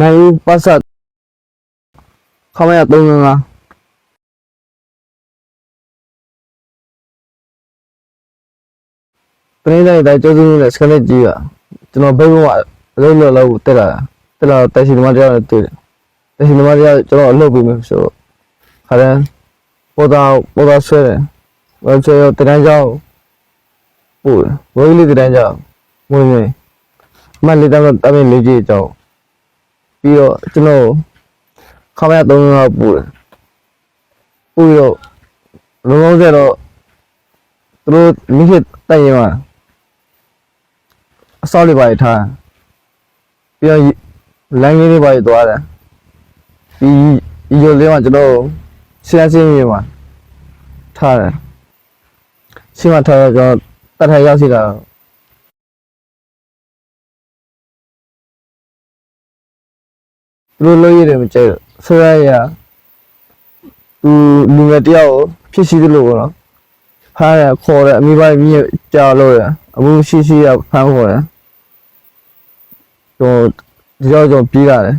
နိုင်ဦးပတ်ဆက်ခမရ355ပရိသတ်တိုင်းကျိုးစုနဲ့စကနစ်ကြီးကကျွန်တော်ဘိတ်ဘုံကအလုပ်လုပ်လို့တက်လာတက်လာတက်ရှိသမားတရားနဲ့တွေ့တယ်တက်ရှိသမားတရားကျွန်တော်အလုပ်ပြီးမယ်ဆိုတော့ခါတဲ့ပေါ်တာပေါ်တာဆွဲတယ်ဝယ်ချေတန်းကြောင်းပို့ဝယ်လေးတန်းကြောင်းဝင်နေမလေးတမ်းတမ်းလေးကြီးကြောင်း ပြီးတော့ကျွန်တော်ခမရ3ရောက်ပို့တယ်ပို့ပြီးတော့လုံးလုံးစဲတော့သူတို့မိခစ်တိုက်ရင်မှာအစောက်လေးပါရထားပြီးတော့လမ်းကြီးလေးပါရသွားတယ်ဒီဒီလိုလေးမှာကျွန်တော်ဆင်းဆင်းမြေမှာထားတယ်ရှင်းမထားတော့ကျွန်တော်တတ်ထိုင်ရောက်စီတာ သူတို့လို့ရတယ်မကြိုက်တော့ဆွဲရရသူလူငယ်တယောက်ကိုဖြစ်စီသလိုပေါ့နော်ဖားရခေါ်တယ်အမိဘမြင့်ကြာလို့ရအခုရှိရှိရဖမ်းခေါ်တယ်ကျွန်တော်ဒီတော့ကျွန်တော်ပြေးလာတယ်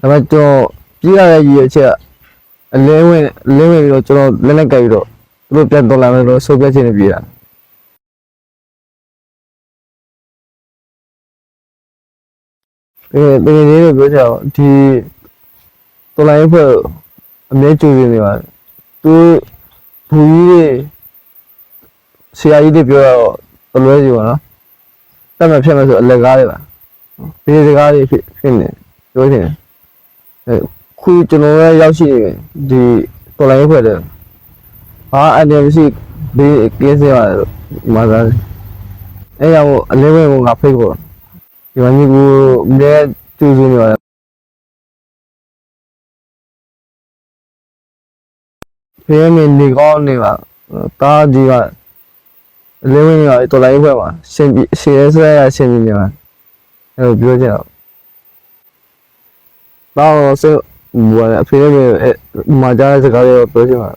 ဒါပေမဲ့ကျွန်တော်ပြေးလာတဲ့ရည်ရွယ်ချက်ကအလင်းဝင်အလင်းဝင်ပြီးတော့ကျွန်တော်လက်နဲ့ကြိုက်ပြီးတော့သူတို့ပြန်တော်လာမယ်လို့ဆိုပြချင်နေပြေးတာအဲ တကယ်ကြီးလို့ပြောချင်အောင်ဒီတော်လိုင်းဖွဲ့အမြဲကြိုးနေနေပါတယ်သူဘူကြီးတွေဆရာကြီးတွေပြောတော့တလွဲစီပါနော်တက်မှဖြစ်မယ်ဆိုအလက်ကားတွေပါဒီစကားတွေဖြစ်ဖြစ်နေပြောချင်တယ်အဲခုကျွန်တော်ရဲ့ရောက်ရှိနေဒီတော်လိုင်းဖွဲ့တဲ့ဟာအတယ်မရှိဒီကင်းစေပါတယ်မာသားအဲရောက်အလေးဝဲကိုငါဖိတ်ဖို့ ဒီမှာညီကိုမြဲကျူးစင်းနေပါတယ်ဖေးမင်းနေကောင်းနေပါတားကြီးကအလေးဝဲကတော်လိုင်းဖွဲ့ပါရှင်ရှင်းဆွဲရရှင်းနေပါအဲလိုပြောကြတော့တော့ဆိုဘာလဲအဖေကမာကြားစကားတွေပြောချင်ပါ